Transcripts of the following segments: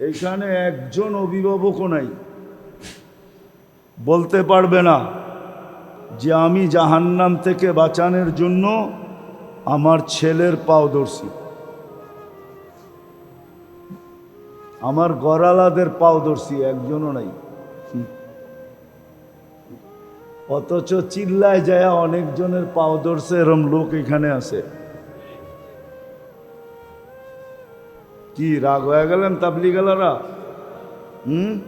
এইখানে একজন অভিভাবকও নাই। বলতে পারবে না যে আমি জাহান্নাম থেকে বাঁচানোর জন্য আমার ছেলের পাও আমার গড়ালাদের পাও একজনও নাই। অথচ চিল্লায় যায় অনেকজনের পাও এরম লোক এখানে আছে। কি রাগ হয়ে গেলেন তাবলি গেলারা হুম?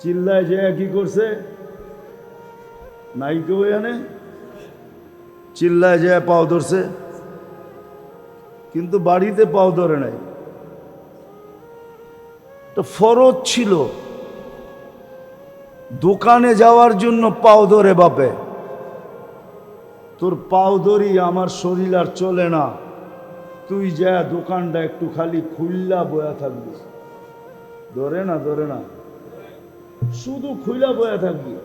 চিল্লায় যে কি করছে? নাই কেউ এখানে চিল্লায় যে পাও ধরছে। কিন্তু বাড়িতে পাও ধরে নাই। তো ফরজ ছিল। দোকানে যাওয়ার জন্য পাও ধরে বাপে। তোর পাও ধরি আমার শরীর আর চলে না। তুই যা দোকানটা একটু খালি খুললা বয়া থাকবি। ধরে না ধরে না। শুধু খুইলা বয়া থাকবি।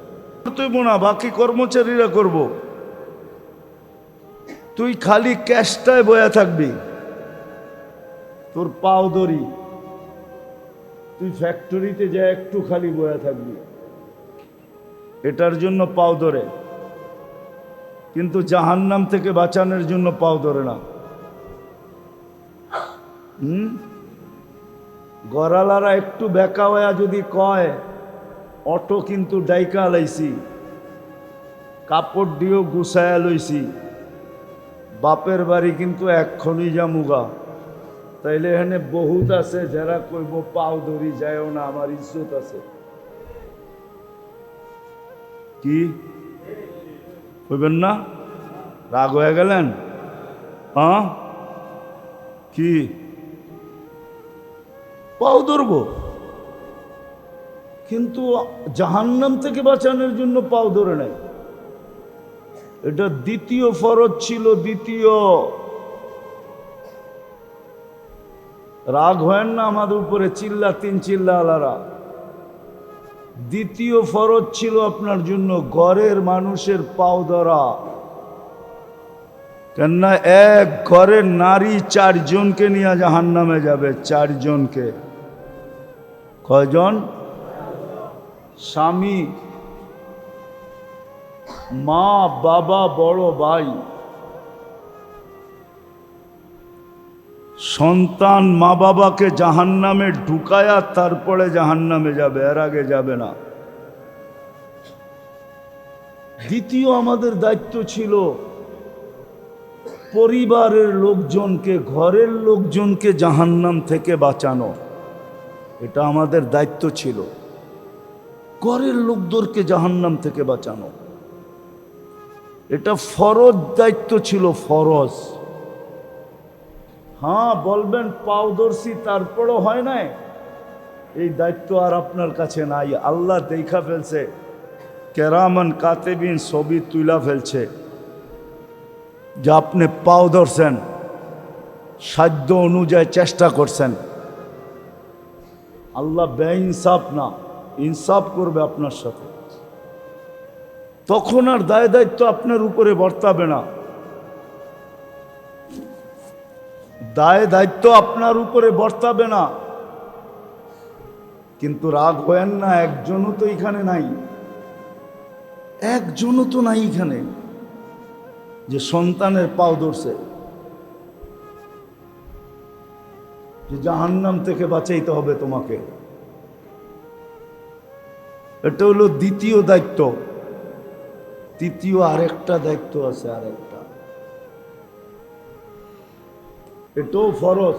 তুই না, বাকি কর্মচারীরা করব। তুই খালি ক্যাশটায় বয়া থাকবি। তোর পাও ধরি। তুই ফ্যাক্টরিতে যা একটু খালি বয়া থাকবি। এটার জন্য পাও ধরে। কিন্তু জাহান্নাম থেকে বাঁচানোর জন্য পাও ধরে না। হুম? গড়ালারা একটু বেকা হয়া যদি কয়, অটো কিন্তু ডাইকা লাইছি, কাপড় দিয়েও গুছায়া লইছি, বাপের বাড়ি কিন্তু এক্ষণই যা মুগা তাইলে এখানে বহুত আছে, যারা কইব পাও ধরি যায়ও না, আমার ইজ্জত আছে। কি? কইবেন না? রাগ হয়ে গেলেন? হ্যাঁ? কি? পাও ধরব। কিন্তু জাহান্নাম থেকে বাঁচানোর জন্য পাও ধরে নাই। এটা দ্বিতীয় ফরজ ছিল, দ্বিতীয়। রাগ হয় না আমাদের উপরে, চিল্লা তিন চিল্লা আলারা। দ্বিতীয় ফরজ ছিল আপনার জন্য ঘরের মানুষের পাও ধরা। কেননা এক ঘরের নারী চারজনকে নিয়ে জাহান নামে যাবে, চারজনকে। কয়জন? স্বামী, মা, বাবা, বড় ভাই, সন্তান, মা বাবাকে জাহান নামে ঢুকায়া তারপরে জাহান নামে যাবে, এর আগে যাবে না। দ্বিতীয় আমাদের দায়িত্ব ছিল পরিবারের লোকজনকে, ঘরের লোকজনকে জাহান্নাম থেকে বাঁচানো। এটা আমাদের দায়িত্ব ছিল। ঘরের লোকদেরকে জাহান্নাম থেকে বাঁচানো। এটা ফরজ দায়িত্ব ছিল, ফরজ। হ্যাঁ বলবেন পাওদর্শী, তারপরও হয় নাই? এই দায়িত্ব আর আপনার কাছে নাই। আল্লাহ দেখা ফেলছে। কেরামান কাতেবিন ছবি তুলা ফেলছে। যে আপনি পাও ধরছেন সাধ্য অনুযায়ী চেষ্টা করছেন। আল্লাহ ইনসাফ না, ইনসাফ করবে আপনার সাথে। তখন আর দায় দায়িত্ব আপনার উপরে বর্তাবে না। দায় দায়িত্ব আপনার উপরে বর্তাবে না। কিন্তু রাগ হয়েন না, একজনও তো এখানে নাই। একজনও তো নাই এখানে। যে সন্তানের পাও ধরছে। যে জাহান্নাম থেকে বাঁচাইতে হবে তোমাকে। এটা হলো দ্বিতীয় দায়িত্ব। তৃতীয় আরেকটা দায়িত্ব আছে আরেকটা। এটাও ফরজ,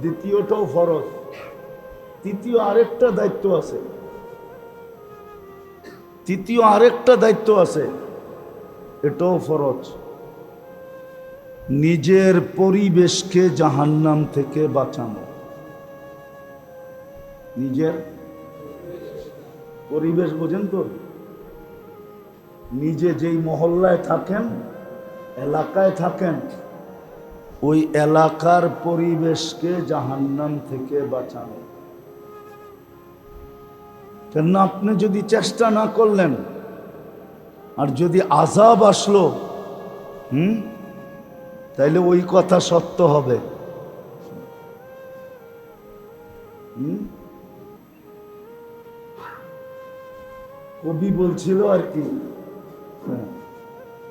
দ্বিতীয়টাও ফরজ। তৃতীয় আরেকটা দায়িত্ব আছে। তৃতীয় আরেকটা দায়িত্ব আছে। এটাও ফরজ। নিজের পরিবেশকে জাহান্নাম থেকে বাঁচানো। নিজের পরিবেশ বোঝেন তো? নিজে যেই মহল্লায় থাকেন, এলাকায় থাকেন, ওই এলাকার পরিবেশকে জাহান্নাম থেকে বাঁচানো। কেন আপনি যদি চেষ্টা না করলেন, আর যদি আজাব আসলো, হুম? তাইলে ওই কথা সত্য হবে। কবি বলছিল আর কি হ্যাঁ।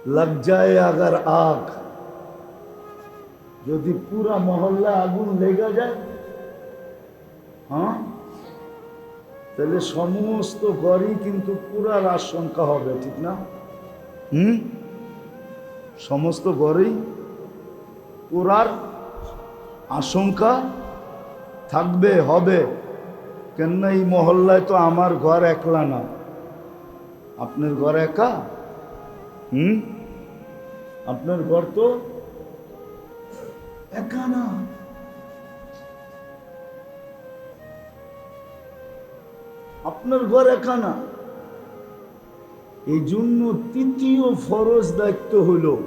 লগ যায় আগার আগ। যদি পুরা মহল্লা আগুন লেগে যায় হ্যাঁ তাহলে সমস্ত ঘরই কিন্তু পুরার আশঙ্কা হবে, ঠিক না? হুম? সমস্ত ঘরেই পুরার আশঙ্কা থাকবে, হবে। কেননা এই মহল্লায় তো আমার ঘর একলা না। আপনার ঘর একা? হুম? আপনার ঘর তো একা না। আপনার ঘর একা না। এই জন্য তৃতীয় ফরজ দায়িত্ব হল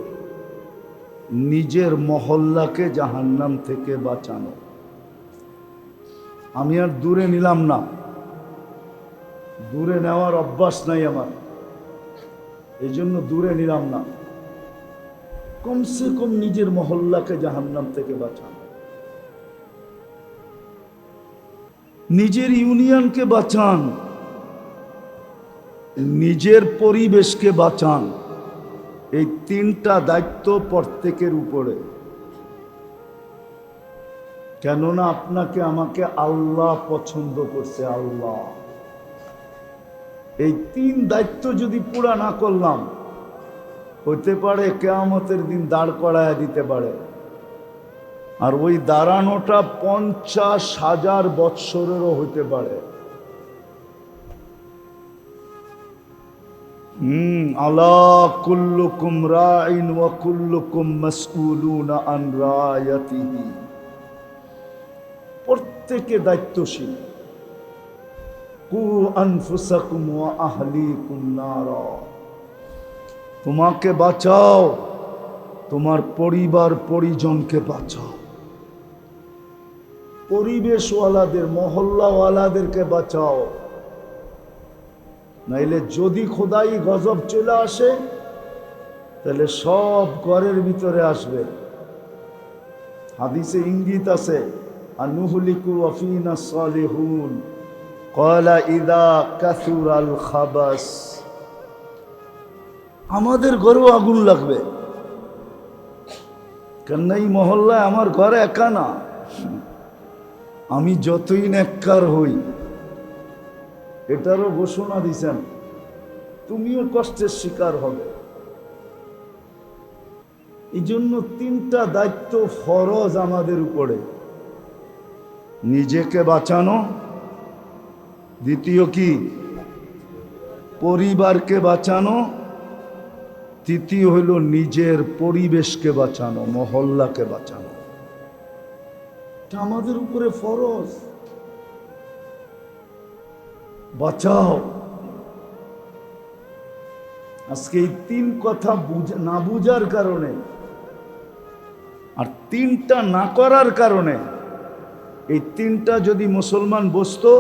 নিজের মহল্লাকে জাহান্নাম থেকে বাঁচানো। আমি আর দূরে নিলাম না। দূরে নেওয়ার অভ্যাস নাই আমার। এই জন্য দূরে নিলাম না। কমসে কম নিজের মহল্লাকে জাহান্নাম থেকে বাঁচানো। নিজের ইউনিয়নকে বাঁচান। নিজের পরিবেশকে বাঁচান। এই তিনটা দায়িত্ব প্রত্যেকের উপরে। কেননা আপনাকে, আমাকে আল্লাহ পছন্দ করছে, আল্লাহ। এই তিন দায়িত্ব যদি পুরা না করলাম হতে পারে কেয়ামতের দিন দাঁড় করায় দিতে পারে। আর ওই দাঁড়ানোটা পঞ্চাশ হাজার বৎসরেরও হতে পারে। আলা কুল্লুকুম রাইন ওয়া কুল্লুকুম মাসউলুনা আন রায়াতিহি। প্রত্যেকে দায়িত্বশীল। কু আনফুসাকুম ওয়া আহলিকুম নারা। তোমাকে বাঁচাও, তোমার পরিবার পরিজনকে বাঁচাও। পরিবেশওয়ালাদের, মহল্লাওয়ালাদেরকে বাঁচাও। নাইলে যদি খোদাই গজব চলে আসে, তাহলে সব ঘরের ভিতরে আসবে। হাদিসে ইঙ্গিত আছে, আনুহলিকু আফিনা সালিহুন। কলা ইদা কাসুর আল খাবাস। আমাদের ঘরেও আগুন লাগবে। কেননা এই মহল্লায় আমার ঘরে একা না। আমি যতই নেককার হই এটারও ঘোষণা দিছেন, তুমিও কষ্টের শিকার হবে। এই জন্য তিনটা দায়িত্ব ফরজ আমাদের উপরে। নিজেকে বাঁচানো, দ্বিতীয় কি? পরিবারকে বাঁচানো, তৃতীয় হইল নিজের পরিবেশকে বাঁচানো, মহল্লাকে বাঁচানো। আমাদের উপরে ফরজ। বাঁচাও। আজকে এই তিন কথা না বুঝার কারণে আর তিনটা না করার কারণে এই তিনটা যদি মুসলমান বসতো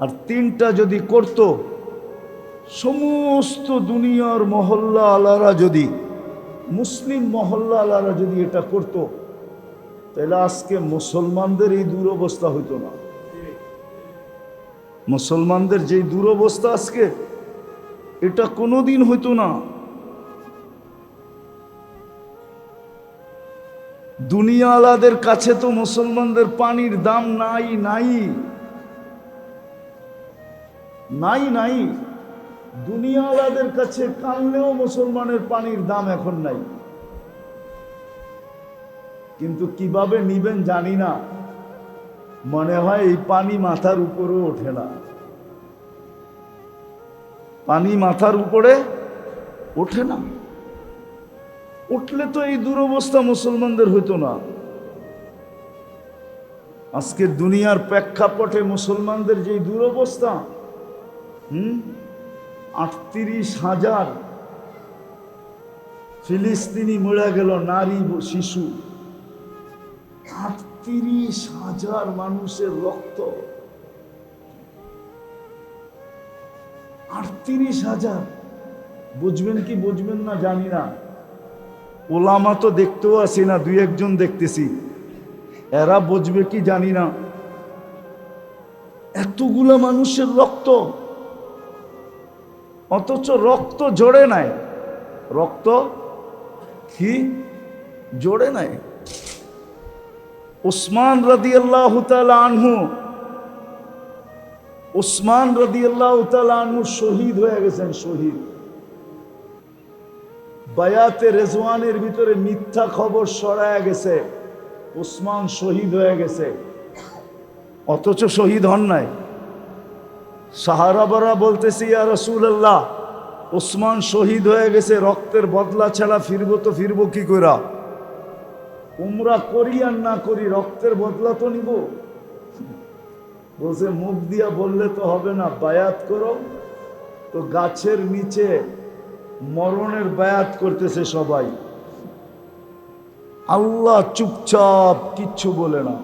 আর তিনটা যদি করত, সমস্ত দুনিয়ার মহল্লা আলারা যদি, মুসলিম মহল্লা আলারা যদি এটা করত, তাহলে আজকে মুসলমানদের এই দুরবস্থা হইতো না। মুসলমানদের যেই দুরবস্থা আজকে, এটা কোনোদিন হইতো না। দুনিয়া আলাদের কাছে তো মুসলমানদের পানির দাম নাই নাই। নাই নাই। দুনিয়া আলাদের কাছে কানলেও মুসলমানের পানির দাম এখন নাই। কিন্তু কীভাবে নিবেন জানি না। মনে হয় এই পানি মাথার উপরেও ওঠে না। পানি মাথার উপরে ওঠে না। উঠলে তো এই দুরবস্থা মুসলমানদের হইতো না। আজকে দুনিয়ার প্রেক্ষাপটে মুসলমানদের যে দুরবস্থা, হুম? আটত্রিশ হাজার ফিলিস্তিনি মরে গেল নারী শিশু। আটত্রিশ হাজার মানুষের রক্ত। আটত্রিশ হাজার, বুঝবেন কি বুঝবেন না জানি না। ওলামা তো দেখতেও আসি না, দুই একজন দেখতেছি। এরা বুঝবে কি জানি না। এতগুলা মানুষের রক্ত। অথচ রক্ত জোড়ে নাই। রক্ত কি? জোড়ে নাই। উসমান রদি আল্লাহ আনহু, উসমান রদি আল্লাহ আনহু শহীদ হয়ে গেছেন, শহীদ। বায়াতে রেজওয়ানের ভিতরে মিথ্যা খবর সরায় গেছে, উসমান শহীদ হয়ে গেছে। অথচ শহীদ হন নাই। সাহারাবারা বলতেছি, ইয়া রসুল আল্লাহ উসমান শহীদ হয়ে গেছে, রক্তের বদলা ছাড়া ফিরবো তো ফিরবো কি করা উমরা করি আর না করি, রক্তের বদলা তো নিব। বলছে, মুখ দিয়া বললে তো হবে না, বায়াত করো। তো গাছের নিচে মরণের বায়াত করতেছে সবাই। আল্লাহ চুপচাপ কিচ্ছু বলে না।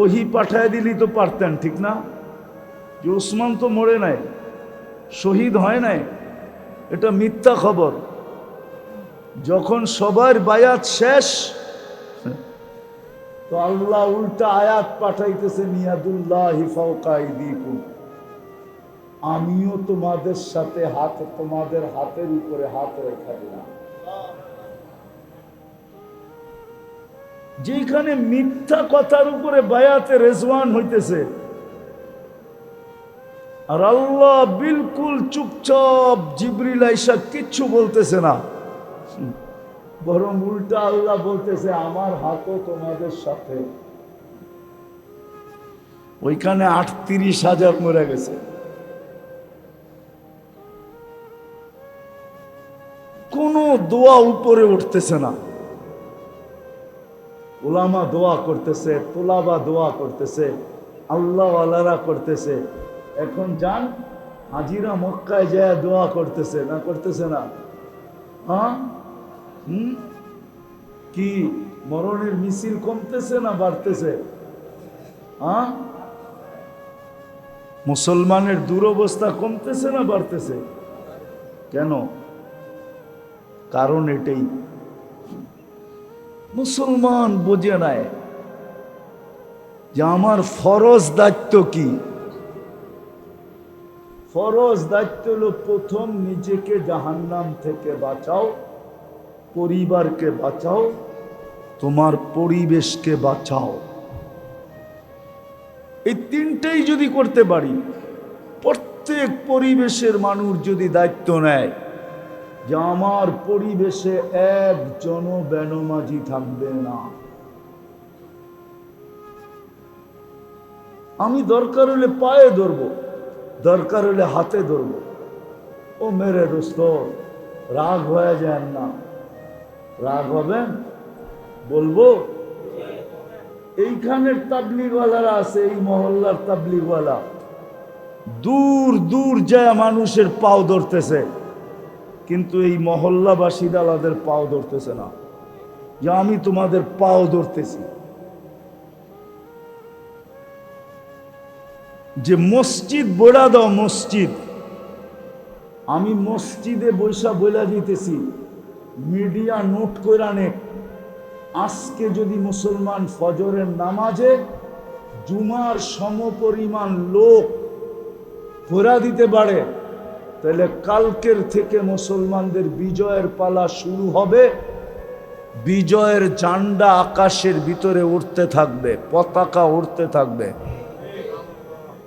ওহি পাঠায় দিলি তো পারতেন, ঠিক না? যে উসমান তো মরে নাই, শহীদ হয় নাই, এটা মিথ্যা খবর। যখন সবার বায়াত শেষ, তো আল্লাহ উল্টা আয়াত পাঠাইতেছে আমিও তোমাদের সাথে হাত, তোমাদের হাতের উপরে হাত রেখা দিলাম। যেখানে মিথ্যা কথার উপরে বায়াতে রেজওয়ান হইতেছে, আর আল্লাহ বিলকুল চুপচাপ জিবরিল আইসা কিচ্ছু বলতেছে না। বরং উল্টা আল্লাহ বলতেছে, আমার হাতও তোমাদের সাথে। ওইখানে আটত্রিশ হাজার মরে গেছে। কোনো দোয়া উপরে উঠতেছে না। ওলামা দোয়া করতেছে, তোলাবা দোয়া করতেছে আল্লাহ আল্লাহরা করতেছে। এখন যান, হাজিরা মক্কায় যায় দোয়া করতেছে, না করতেছে না? হ্যাঁ? হুম? কি মরণের মিছিল কমতেছে না বাড়তেছে? মুসলমানের দুরবস্থা কমতেছে না বাড়তেছে? কেন? কারণ এটাই। মুসলমান বোঝে নাই যে আমার ফরজ দায়িত্ব কি। ফরজ দায়িত্ব হলো প্রথম নিজেকে জাহান্নাম থেকে বাঁচাও। পরিবারকে বাঁচাও, তোমার পরিবেশকে বাঁচাও। এই তিনটেই যদি করতে পারি, প্রত্যেক পরিবেশের মানুষ যদি দায়িত্ব নেয় যে আমার পরিবেশে একজন বেনমাজি থাকবে না। আমি দরকার হলে পায়ে ধরব, দরকার হলে হাতে ধরব। ও মেরে দোস্ত, রাগ হয়ে যান না। রাগ হবেন বলব? এইখানের তাবলিগওয়ালারা আছে, এই মহল্লার তাবলিগওয়ালা। দূর দূর যায় মানুষের পাও ধরতেছে। কিন্তু এই মহল্লাবাসী দালাদের পাও ধরতেছে না। যে আমি তোমাদের পাও ধরতেছি। যে মসজিদ বইলা দাও, মসজিদ। আমি মসজিদে বৈশা বইলা দিতেছি। মিডিয়া নোট কইরা নে। আজকে যদি মুসলমান ফজরের নামাজে জুমার সমপরিমাণ লোক ঘোরা দিতে পারে, তাহলে কালকের থেকে মুসলমানদের বিজয়ের পালা শুরু হবে। বিজয়ের জান্ডা আকাশের ভিতরে উঠতে থাকবে, পতাকা উঠতে থাকবে।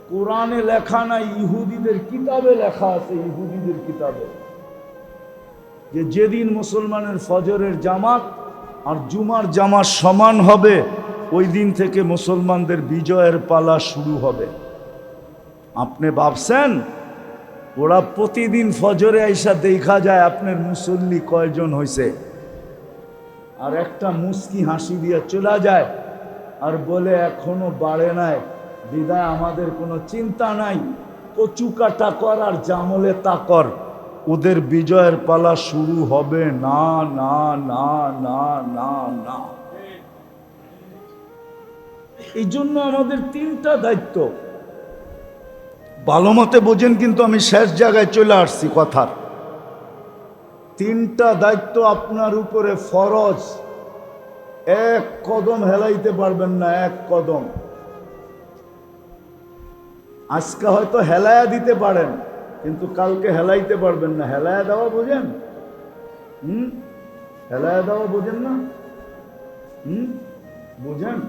কোরআনে লেখা নাই, ইহুদিদের কিতাবে লেখা আছে, ইহুদিদের কিতাবে। যে যেদিন মুসলমানের ফজরের জামাত আর জুমার জামাত সমান হবে, ওই দিন থেকে মুসলমানদের বিজয়ের পালা শুরু হবে। আপনি ভাবছেন, ওরা প্রতিদিন ফজরে আইসা দেখা যায় আপনার মুসল্লি কয়জন হয়েছে আর একটা মুস্কি হাসি দিয়ে চলে যায় আর বলে, এখনও বাড়ে নাই। বিদায় আমাদের কোনো চিন্তা নাই। কচু কাটা কর আর জামলে তা কর। ওদের বিজয়ের পালা শুরু হবে না না না না না না। এই জন্য আমাদের তিনটা দায়িত্ব। ভালো মতে বোঝেন কিন্তু আমি শেষ জায়গায় চলে আসছি কথার। তিনটা দায়িত্ব আপনার উপরে ফরজ। এক কদম হেলাইতে পারবেন না, এক কদম। আজকে হয়তো হেলায়া দিতে পারেন। কিন্তু কালকে হেলাইতে পারবেন না। হেলায়া দেওয়া বোঝেন? হুম? হেলায়া দেওয়া বোঝেন না? হুম? বোঝেন?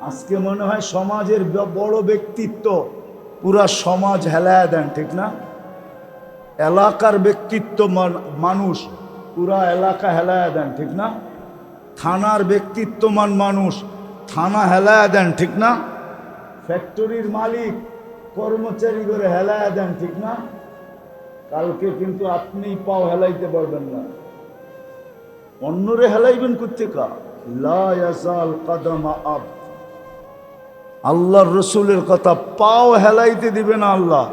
আজকে মনে হয় সমাজের বড় ব্যক্তিত্ব পুরা সমাজ হেলায়া দেন, ঠিক না? এলাকার ব্যক্তিত্ব মান- মানুষ পুরা এলাকা হেলায়া দেন, ঠিক না? থানার ব্যক্তিত্বমান মানুষ থানা হেলায়া দেন, ঠিক না? ফ্যাক্টরির মালিক কর্মচারী করে হেলায়া দেন, ঠিক না? কালকে কিন্তু আপনি পাও হেলাইতে পারবেন না। অন্যরে হেলাইবেন কাদামা আব। আল্লাহর রসুলের কথা পাও হেলাইতে দিবে না আল্লাহ।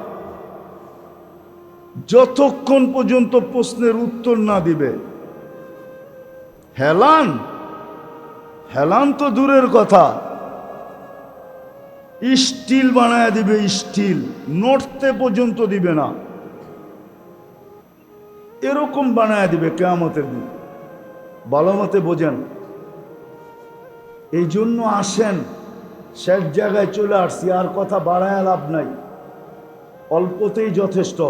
যতক্ষণ পর্যন্ত প্রশ্নের উত্তর না দিবে। হেলান? হেলান তো দূরের কথা। স্টিল বানায় দিবে, স্টিল। নড়তে পর্যন্ত দিবে না। এরকম বানায় দিবে কেয়ামতের দিন। ভালো মতে বোঝেন। এই জন্য আসেন, শেষ জায়গায় চলে আসছি, আর কথা বাড়ায় লাভ নাই। অল্পতেই যথেষ্ট।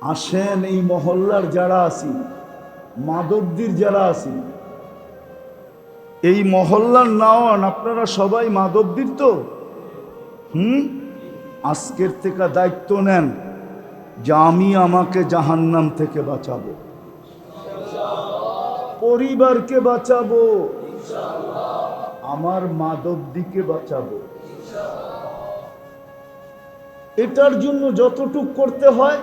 আসেন এই মহল্লার যারা আছি মাদবদির যারা আছি এই মহল্লার নাওয়ান, আপনারা সবাই মাদবদির তো? হুম? আজকের থেকে দায়িত্ব নেন যে আমি আমাকে জাহান্নাম থেকে বাঁচাবো। পরিবারকে বাঁচাবো। আমার মাদবদিকে বাঁচাবো। এটার জন্য যতটুক করতে হয়,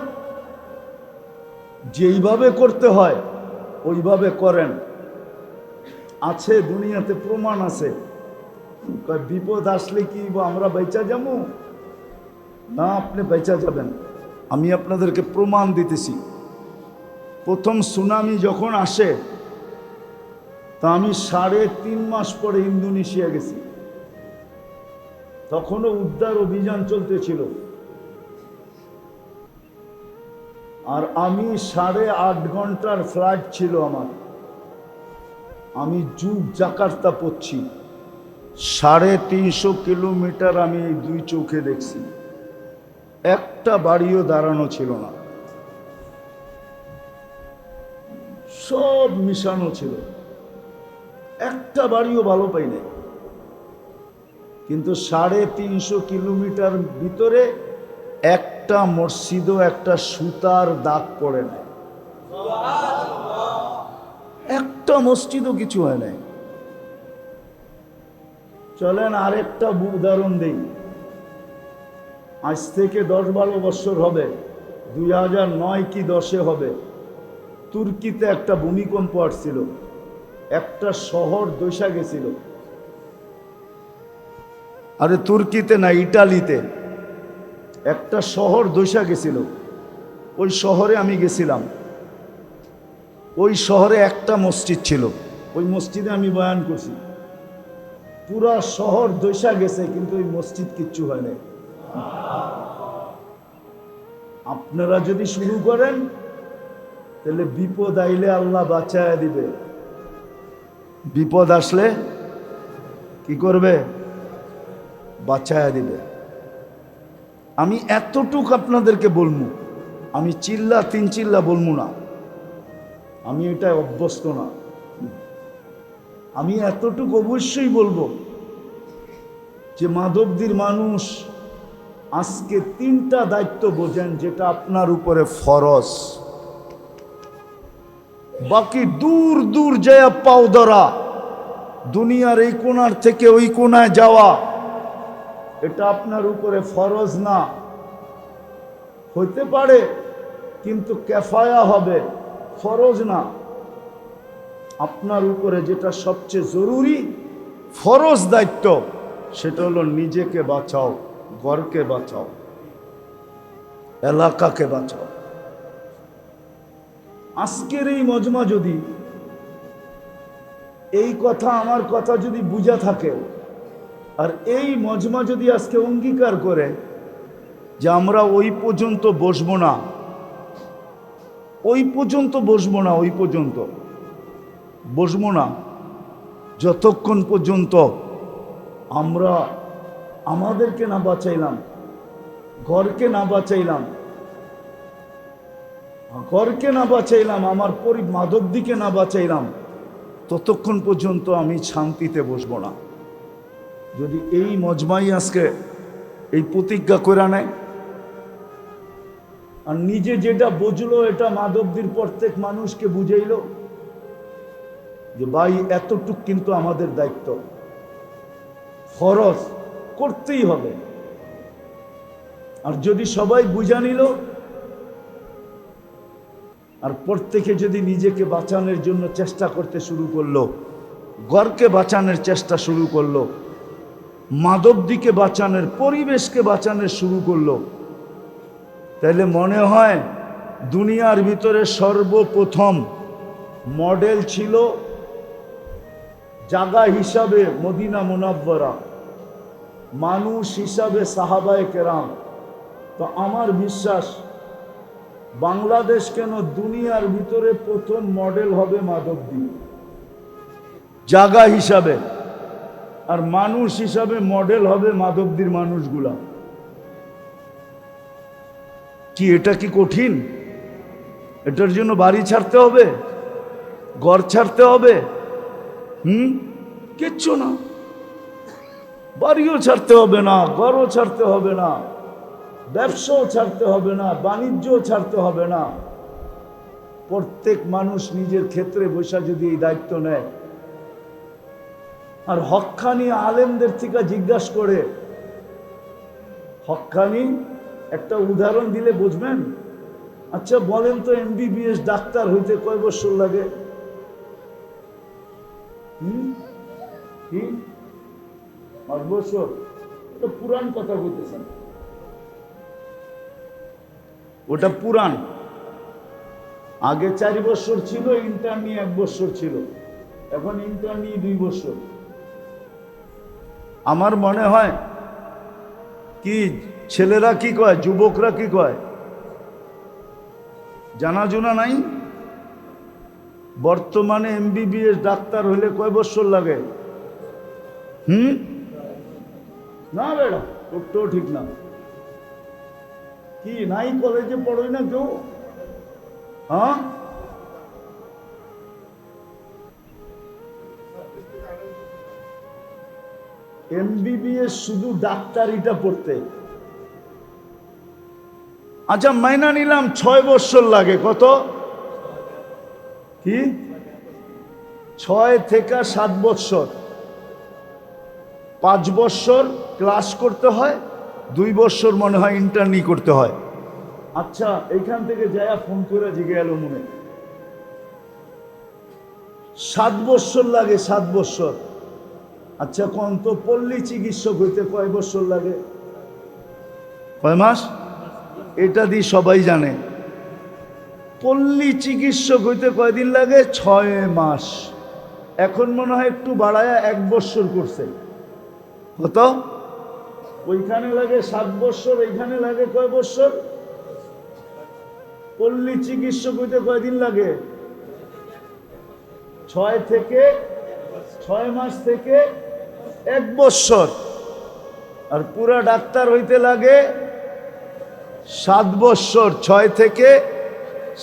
যেইভাবে করতে হয়, ওইভাবে করেন। আছে, দুনিয়াতে প্রমাণ আছে। বিপদ আসলে কি আমরা বেচা যাব? না, আপনি বেচা যাবেন। আমি আপনাদেরকে প্রমাণ দিতেছি। প্রথম সুনামি যখন আসে, তা আমি সাড়ে তিন মাস পরে ইন্দোনেশিয়া গেছি। তখনও উদ্ধার অভিযান চলতেছিল। আর আমি সাড়ে আট ঘণ্টার ফ্লাইট ছিল আমার। আমি যুগ জাকার্তা পড়ছি। সাড়ে তিনশো কিলোমিটার আমি এই দুই চোখে দেখছি। একটা বাড়িও দাঁড়ানো ছিল না। সব মিশানো ছিল। একটা বাড়িও ভালো পাই নাই। কিন্তু সাড়ে তিনশো কিলোমিটার ভিতরে একটা মসজিদও, একটা সুতার দাগ পড়ে নাই। একটা মসজিদও কিছু হয় নাই। চলেন আরেকটা উদাহরণ দেই। আজ থেকে দশ বারো বছর হবে, দুই হাজার নয় কি দশে হবে। তুর্কিতে একটা ভূমিকম্প আসছিল, একটা শহর দৈসা গেছিল। আরে তুর্কিতে না, ইটালিতে। একটা শহর দৈসা গেছিল, ওই শহরে আমি গেছিলাম। ওই শহরে একটা মসজিদ ছিল। ওই মসজিদে আমি বয়ান করছি। পুরা শহর দৈসা গেছে, কিন্তু ওই মসজিদ কিচ্ছু হয় নাই। আপনারা যদি শুরু করেন, তাহলে বিপদ আইলে আল্লাহ বাঁচায় দিবে। বিপদ আসলে কি করবে? বাঁচায় দিবে। আমি এতটুক আপনাদেরকে বলব, আমি চিল্লা তিন চিল্লা বলব না। আমি এটা অভ্যস্ত না। আমি এতটুকু অবশ্যই বলব যে মাধবদীর মানুষ আজকে তিনটা দায়িত্ব বোঝেন যেটা আপনার উপরে ফরজ। বাকি দূর দূর যায় পাও ধরা, দুনিয়ার এই কোনার থেকে ওই কোনায় যাওয়া, এটা আপনার উপরে ফরজ না। হইতে পারে, কিন্তু ক্যাফায়া হবে। ফরজ না। আপনার উপরে যেটা সবচেয়ে জরুরি, ফরজ দায়িত্ব, সেটা হলো নিজেকে বাঁচাও, ঘরকে বাঁচাও, এলাকাকে বাঁচাও। আজকের এই মজমা যদি, এই কথা আমার কথা যদি বুঝা থাকে, আর এই মজমা যদি আজকে অঙ্গীকার করে, যে আমরা ওই পর্যন্ত বসবো না ওই পর্যন্ত বসবো না, ওই পর্যন্ত। বসবো না। যতক্ষণ পর্যন্ত আমরা আমাদেরকে না বাঁচাইলাম, ঘরকে না বাঁচাইলাম, ঘরকে না বাঁচাইলাম, আমার পরি মাধব দিকে না বাঁচাইলাম, ততক্ষণ পর্যন্ত আমি শান্তিতে বসবো না। যদি এই মজমাই আজকে এই প্রতিজ্ঞা করে নেয় আর নিজে যেটা বুঝলো, এটা মাধবদীর প্রত্যেক মানুষকে বুঝাইলো যে ভাই, এতটুক কিন্তু আমাদের দায়িত্ব। ফরজ করতেই হবে। আর যদি সবাই বুঝা নিল, আর প্রত্যেকে যদি নিজেকে বাঁচানোর জন্য চেষ্টা করতে শুরু করল, ঘরকে বাঁচানোর চেষ্টা শুরু করল মাদক দিকে বাঁচানোর, পরিবেশকে বাঁচানোর শুরু করল তাহলে মনে হয় দুনিয়ার ভিতরে সর্বপ্রথম মডেল ছিল জাগা হিসাবে মদিনা মুনাব্বরা, মানুষ হিসাবে সাহাবায় কেরাম। তো আমার বিশ্বাস বাংলাদেশ কেন দুনিয়ার ভিতরে প্রথম মডেল হবে মাধবদ্বীপ জাগা হিসাবে। আর মানুষ হিসাবে মডেল হবে মাধবদীর মানুষগুলা। কি এটা কি কঠিন? এটার জন্য বাড়ি ছাড়তে হবে, ঘর ছাড়তে হবে, হুম? কিচ্ছু না। বাড়িও ছাড়তে হবে না, ঘরও ছাড়তে হবে না, ব্যবসাও ছাড়তে হবে না, বাণিজ্যও ছাড়তে হবে না। প্রত্যেক মানুষ নিজের ক্ষেত্রে বসা যদি এই দায়িত্ব নেয়, আর হক্কানি আলেমদের থেকে জিজ্ঞাসা করে হক্কানি একটা উদাহরণ দিলে বুঝবেন? আচ্ছা বলেন তো এমবিবিএস ডাক্তার হইতে কয় বছর লাগে? হুম? পাঁচ বছর? এটা পুরান কথা বলতেছেন। ওটা পুরান আগে চারি বছর ছিল ইন্টারনি এক বছর ছিল। এখন ইন্টারনি দুই বছর। আমার মনে হয় কি ছেলেরা কি কয়, যুবকরা কি কয়? জানাজোনা নাই? বর্তমানে এমবিবিএস ডাক্তার হইলে কয় বছর লাগে? হুম? না বেড়া, তোরটাও ঠিক না। কি, নাই কলেজে পড়োই না কেউ? হ্যাঁ? এমবিবিএস শুধু ডাক্তারিটা পড়তে। আচ্ছা মাইনা নিলাম ছয় বছর লাগে, কত? কি? ছয় থেকে সাত বছর। পাঁচ বছর ক্লাস করতে হয়, দুই বছর মনে হয় ইন্টারনি করতে হয়। আচ্ছা এইখান থেকে যায়া ফোন করে জিগে এলো মনে। সাত বছর লাগে, সাত বছর। আচ্ছা কোন তো পল্লী চিকিৎসক হইতে কয় বছর লাগে? কয় মাস? এটা দিয়ে সবাই জানে। পল্লী চিকিৎসক হইতে কয়দিন লাগে? ছয় মাস। এখন মনে হয় একটু বাড়ায় এক বছর করছে। কত? ওইখানে লাগে সাত বছর, এইখানে লাগে কয় বছর? পল্লী চিকিৎসক হইতে কয়দিন লাগে? ছয় থেকে, ছয় মাস থেকে এক বৎসর। আর পুরা ডাক্তার হইতে লাগে সাত বৎসর, ছয় থেকে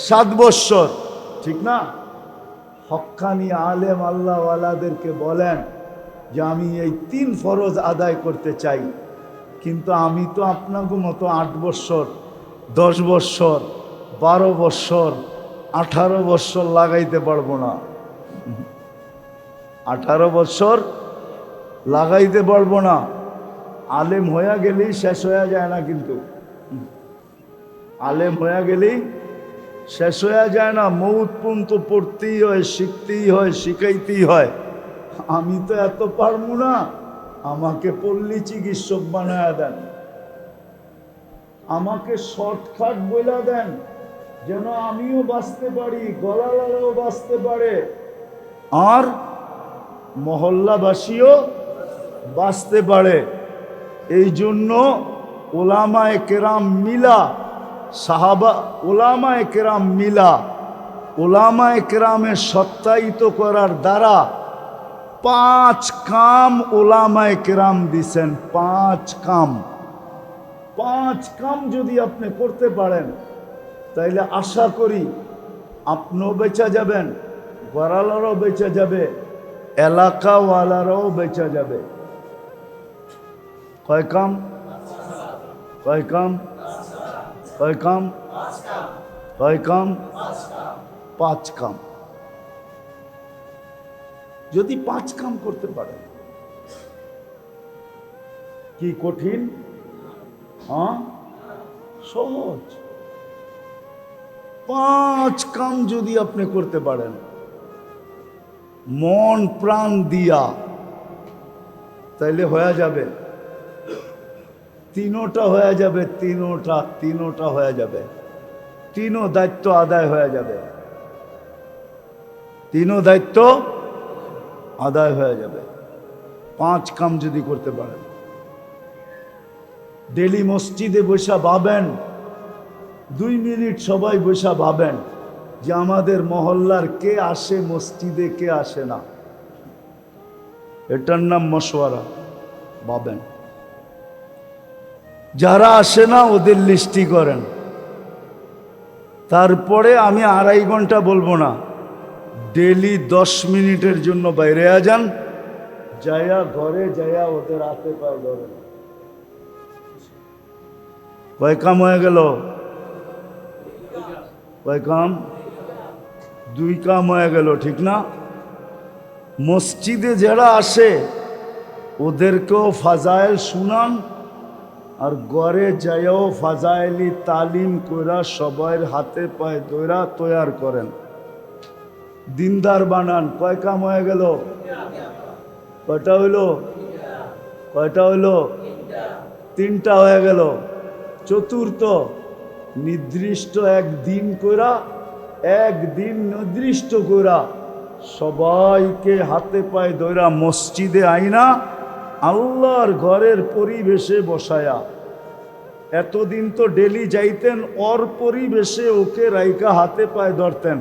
সাত বৎসর। ঠিক না? হক্কানি আলেম আল্লাহওয়ালাদেরকে বলেন যে, আমি এই তিন ফরজ আদায় করতে চাই, কিন্তু আমি তো আপনাকে মতো আট বৎসর, দশ বৎসর, বারো বৎসর, আঠারো বৎসর লাগাইতে পারব না। আঠারো বছর লাগাইতে পারব না। আলেম হয়ে গেলেই শেষ হয়ে যায় না কিন্তু। আলেম হয়ে গেলেই শেষ হয়ে যায় না। মৌত পর্যন্ত পড়তেই হয়, শিখতেই হয়, শিখাইতেই হয়। আমি তো এত পারব না। আমাকে পল্লী চিকিৎসক বানায় দেন। আমাকে শর্টকাট বইলা দেন, যেন আমিও বাঁচতে পারি গলালাও বাঁচতে পারে। আর মহল্লাবাসীও বাঁচতে পারে। এই জন্য ওলামায় কেরাম মিলা, সাহাবা, ওলামায় কেরাম মিলা, ওলামায় কেরামের সত্যায়িত করার দ্বারা পাঁচ কাম ওলামায় কেরাম দিছেন, পাঁচ কাম। পাঁচ কাম যদি আপনি করতে পারেন, তাইলে আশা করি আপনিও বেচা যাবেন, গড়ালারও বেচা যাবে, এলাকাওয়ালারাও বেচা যাবে। কয় কাম? কয় কাম? কয় কাম? কয় কাম? পাঁচ কাম। যদি পাঁচ কাম করতে পারেন কি কঠিন? হ্যাঁ? সহজ। পাঁচ কাম যদি আপনি করতে পারেন, মন প্রাণ দিয়া, তাইলে হয়ে যাবে। তিনোটা হয়ে যাবে, তিনোটা তিনোটা হয়ে যাবে। তিনও দায়িত্ব আদায় হয়ে যাবে। তিনও দায়িত্ব আদায় হয়ে যাবে। পাঁচ কাম যদি করতে পারেন। ডেলি মসজিদে বসা ভাবেন, দুই মিনিট সবাই বসা ভাবেন যে আমাদের মহল্লার কে আসে, মসজিদে কে আসে না। এটার নাম মশওয়ারা, ভাবেন। যারা আসে না, ওদের লিস্টি করেন। তারপরে আমি আড়াই ঘণ্টা বলব না, ডেলি দশ মিনিটের জন্য বাইরে যান যায়া ঘরে যায়া ওদের হাতে পায়ে ধরেন কয় কাম হয়ে গেল? কয় কাম? দুই কাম হয়ে গেল, ঠিক না? মসজিদে যারা আসে, ওদেরকেও ফাজাইল শুনান আর গড়ে যাইও ফাজাইলি তালিম কইরা সবার হাতে পায়ে দৈরা তৈয়ার করেন। দিনদার বানান, কয় কাম হয়ে গেল? কয়টা হইল? কয়টা হইল? তিনটা হয়ে গেল। চতুর্থ, নির্দিষ্ট একদিন কইরা, একদিন নির্দিষ্ট কইরা সবাইকে হাতে পায়ে দইরা মসজিদে আইনা আল্লাহর ঘরের পরিবেশে বসায়া। এতদিন তো ডেলি যাইতেন ওর পরিবেশে ওকে রাইকা হাতে পায়ে ধরতেন।